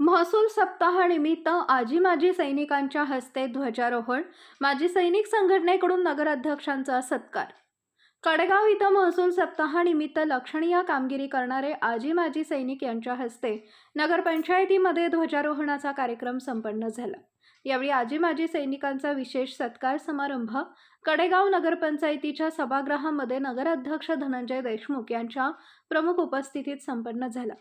महसूल सप्ताहानिमित्त आजी माजी सैनिकांच्या हस्ते ध्वजारोहण माजी सैनिक संघटनेकडून नगराध्यक्षांचा सत्कार. कडेगाव इथं महसूल सप्ताहानिमित्त लक्षणीय कामगिरी करणारे आजी माजी सैनिक यांच्या हस्ते नगरपंचायतीमध्ये ध्वजारोहणाचा कार्यक्रम संपन्न झाला. यावेळी आजी माजी सैनिकांचा विशेष सत्कार समारंभ कडेगाव नगरपंचायतीच्या सभागृहामध्ये नगराध्यक्ष धनंजय देशमुख यांच्या प्रमुख उपस्थितीत संपन्न झाला.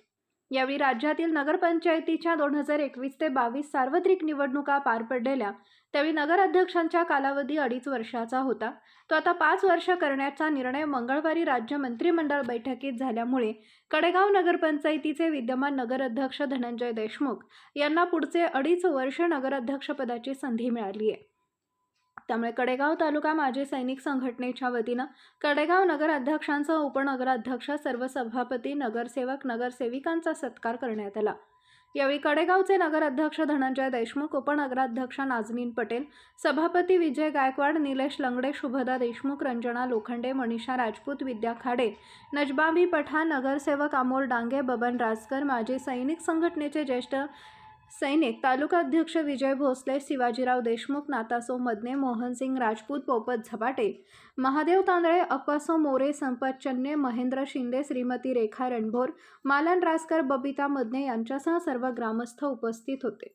यावेळी राज्यातील नगरपंचायतीच्या दोन हजार एकवीस ते बावीस सार्वत्रिक निवडणुका पार पडलेल्या त्यावेळी नगराध्यक्षांचा कालावधी अडीच वर्षाचा होता. तो आता पाच वर्ष करण्याचा निर्णय मंगळवारी राज्य मंत्रिमंडळ बैठकीत झाल्यामुळे कडेगाव नगरपंचायतीचे विद्यमान नगराध्यक्ष धनंजय देशमुख यांना पुढचे अडीच वर्ष नगराध्यक्षपदाची संधी मिळाली आहे. त्यामुळे कडेगाव तालुका माजी सैनिक संघटनेच्या वतीनं कडेगाव नगराध्यक्षांसह उपनगराध्यक्ष सर्व सभापती नगरसेवक नगरसेविकांचा सत्कार करण्यात आला. यावेळी कडेगावचे नगराध्यक्ष धनंजय देशमुख उपनगराध्यक्ष नाजमीन पटेल सभापती विजय गायकवाड निलेश लंगडे शुभदा देशमुख रंजना लोखंडे मनीषा राजपूत विद्या खाडे नजबाबी पठाण नगरसेवक अमोल डांगे बबन राजकर माजी सैनिक संघटनेचे ज्येष्ठ सैनिक तालुकाध्यक्ष विजय भोसले शिवाजीराव देशमुख नातासो मदने मोहनसिंग राजपूत पोपत झपाटे महादेव तांदळे अप्पासो मोरे संपत चन्ने महेंद्र शिंदे श्रीमती रेखा रणभोर मालन रासकर बबिता मदने यांच्यासह सर्व ग्रामस्थ उपस्थित होते.